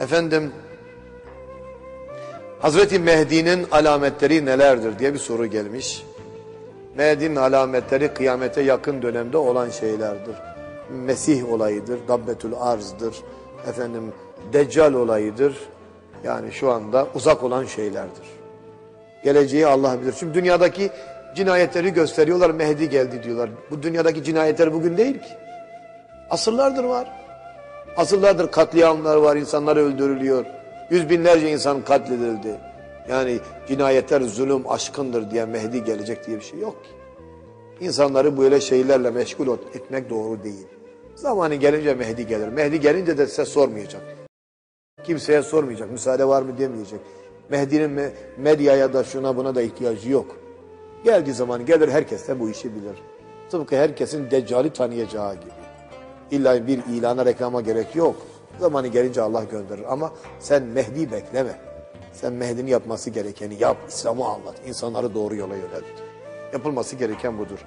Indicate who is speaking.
Speaker 1: Efendim Hazreti Mehdi'nin alametleri nelerdir diye bir soru gelmiş. Mehdi'nin alametleri kıyamete yakın dönemde olan şeylerdir. Mesih olayıdır, Dabbetül Arz'dır, efendim Deccal olayıdır. Yani şu anda uzak olan şeylerdir. Geleceği Allah bilir. Şimdi dünyadaki cinayetleri gösteriyorlar, Mehdi geldi diyorlar. Bu dünyadaki cinayetler bugün değil ki. Asırlardır var. Asırlardır katliamlar var, insanlar öldürülüyor. Yüz binlerce insan katledildi. Yani cinayetler zulüm aşkındır diye Mehdi gelecek diye bir şey yok ki. İnsanları böyle şeylerle meşgul etmek doğru değil. Zamanı gelince Mehdi gelir. Mehdi gelince de size sormayacak. Kimseye sormayacak. Müsaade var mı demeyecek. Mehdi'nin medyaya da şuna buna da ihtiyacı yok. Geldiği zaman gelir herkes de bu işi bilir. Tıpkı herkesin Deccal'i tanıyacağı gibi. İlla bir ilana reklama gerek yok. Zamanı gelince Allah gönderir. Ama sen Mehdi bekleme. Sen Mehdi'nin yapması gerekeni yap. İslam'ı anlat. İnsanları doğru yola yönelt. Yapılması gereken budur.